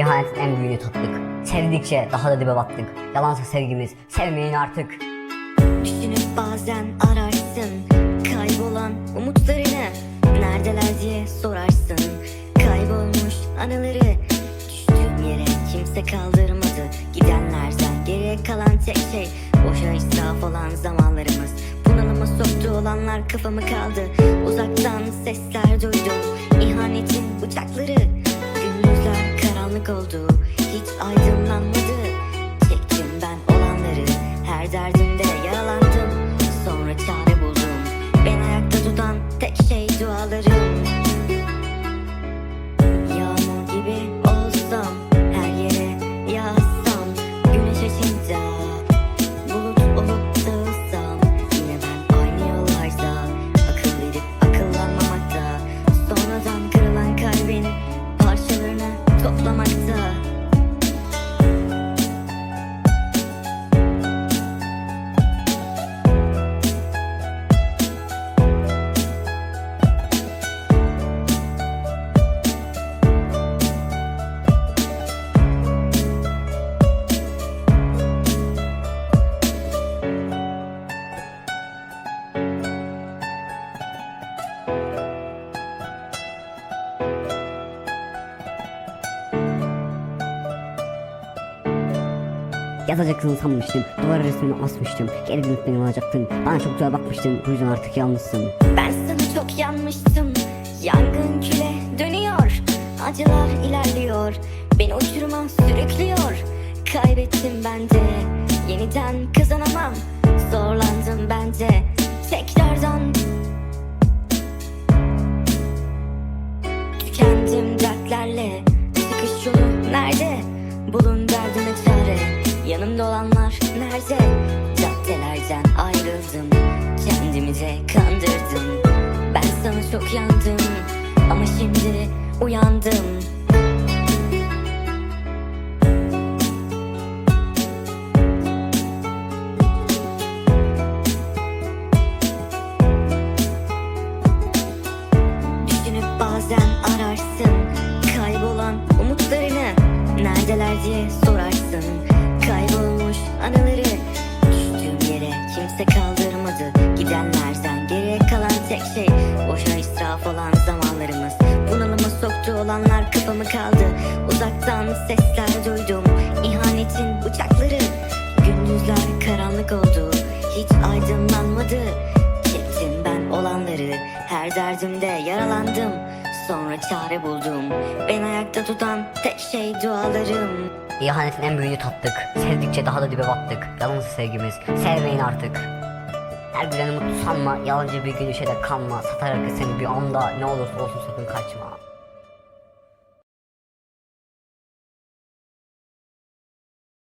İhanetin en büyüğünü tattık. Sevdikçe daha da dibe battık. Yalansa sevgimiz, sevmeyin artık. Düşünüp bazen ararsın Kaybolan umutlarını Neredeler diye sorarsın Kaybolmuş anıları Düştüğüm yere kimse kaldırmadı Gidenlerden geriye kalan tek şey Boşa israf olan zamanlarımız Bunalıma soktu olanlar kafamı kaldı Uzaktan sesler duydum İhanetin bıçakları karanlık oldu. Hiç aydınlanmadı. Çektim ben olanları. Her derdimde yaralandım Sonra çare buldum. Ben ayakta tutan tek şey dualarım toman Yazacaksın sanmıştım. Duvar resmini asmıştım. Geri dönüp beni alacaktın. Bana çok güzel bakmıştın. Bu yüzden artık yalnızsın. Ben sana çok yanmıştım Yangın küle dönüyor Acılar ilerliyor Beni uçuruma sürüklüyor Kaybettim ben de Yeniden kazanamam Zorlandım ben de Tekrardan çok yandım Ama şimdi uyandım. Düşünüp bazen ararsın Kaybolan umutlarını Neredeler diye sorarsın. Kaybolmuş anıları Düştüğüm yere kimse kaldırmadı. Gidenlerden geriye kalan tek şey olan zamanlarımız. Bunalıma soktu olanlar kafamı kaldı. Uzaktan sesler duydum. İhanetin bıçakları Gündüzler karanlık oldu. Hiç aydınlanmadı. Çektim ben olanları. Her derdimde yaralandım. Sonra çare buldum. Ben ayakta tutan tek şey dualarım. İhanetin en büyüğünü tattık. Sevdikçe daha da dibe battık. Yalansa sevgimiz, sevmeyin artık. Her güzeli mutlu sanma, yalancı bir gün işe de kanma. Satar herkes seni bir anda, ne olursa olsun sakın kaçma.